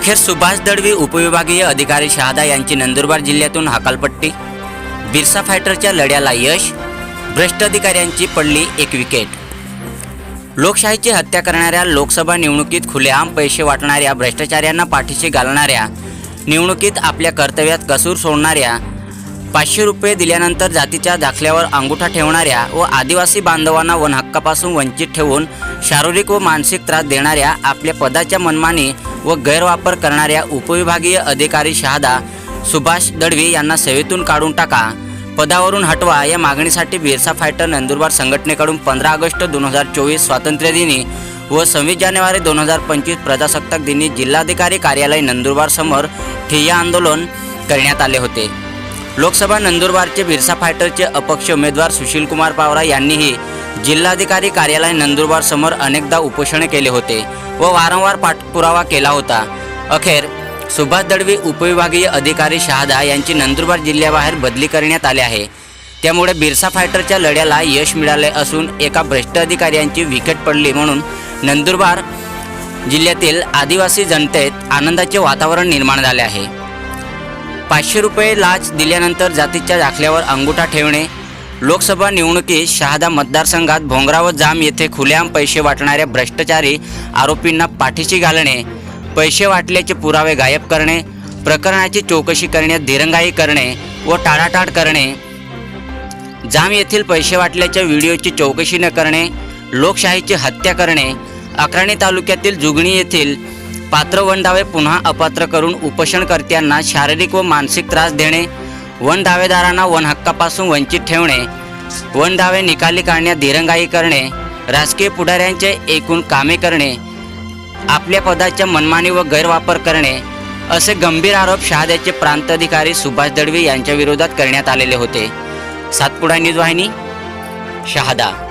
अखेर सुभाष दळवी उपविभागीय अधिकारी शहादा यांची नंदुरबार जिल्ह्यातून हकालपट्टी. बिरसा फायटरच्या लढ्याला यश भ्रष्ट अधिकाऱ्यांची पडली एक विकेट. लोकशाहीची हत्या करणाऱ्या लोकसभा निवडणुकीत खुलेआम पैसे वाटणाऱ्या भ्रष्टाचार्यांना पाठीशी घालणाऱ्या निवडणुकीत आपल्या कर्तव्यात कसूर सोडणाऱ्या पाचशे रुपये दिल्यानंतर जातीच्या दाखल्यावर अंगुठा ठेवणाऱ्या व आदिवासी बांधवांना वनहक्कापासून वंचित ठेवून शारीरिक व मानसिक त्रास देणाऱ्या आपल्या पदाच्या मनमानी व गैरवापर करणाऱ्या उपविभागीय अधिकारी शहादा सुभाष दळवी यांना सेवेतून काढून टाका. पदावरून हटवा या मागणीसाठी बिरसा फायटर नंदुरबार संघटनेकडून पंधरा ऑगस्ट दोन हजार चोवीस स्वातंत्र्यदिनी व सव्वीस जानेवारी दोन हजार पंचवीस प्रजासत्ताक दिनी जिल्हाधिकारी कार्यालय नंदुरबार समोर ठिय्या आंदोलन करण्यात आले होते. लोकसभा नंदुरबारचे बिरसा फायटरचे अपक्ष उमेदवार सुशीलकुमार पावरा यांनीही जिल्हाधिकारी कार्यालय नंदुरबार समोर अनेकदा उपोषणे केले होते व वारंवार पाठपुरावा केला होता. अखेर सुभाष दळवी उपविभागीय अधिकारी शहादा यांची नंदुरबार जिल्ह्याबाहेर बदली करण्यात आली आहे. त्यामुळे बिरसा फायटरच्या लढ्याला यश मिळाले असून एका भ्रष्ट अधिकाऱ्यांची विकेट पडली म्हणून नंदुरबार जिल्ह्यातील आदिवासी जनतेत आनंदाचे वातावरण निर्माण झाले आहे. पाचशे रुपये लाच दिल्यानंतर जातीच्या दाखल्यावर अंगुठा ठेवणे लोकसभा निवडणुकीत शहादा मतदारसंघात भोंगराव जाम येथे खुलेआम पैसे वाटणाऱ्या भ्रष्टाचारी आरोपींना पाठीशी घालणे पैसे वाटल्याचे पुरावे गायब करणे प्रकरणाची चौकशी करण्यात दिरंगाई करणे व टाळाटाळ करणे. जाम येथील पैसे वाटल्याच्या व्हिडिओची चौकशी न करणे लोकशाहीची हत्या करणे अक्राणी तालुक्यातील जुगणी येथील पात्र पुन्हा अपात्र करून उपोषणकर्त्यांना शारीरिक व मानसिक त्रास देणे वन दावेदारांना वन हक्कापासून वंचित ठेवणे वन दावे निकाली काढण्यात दिरंगाई करणे राजकीय पुढाऱ्यांचे एकूण कामे करणे आपल्या पदाच्या मनमानी व गैरवापर करणे असे गंभीर आरोप शहाद्याचे प्रांताधिकारी सुभाष दळवी यांच्या विरोधात करण्यात आलेले होते. सातपुडा न्यूज वाहिनी शहादा.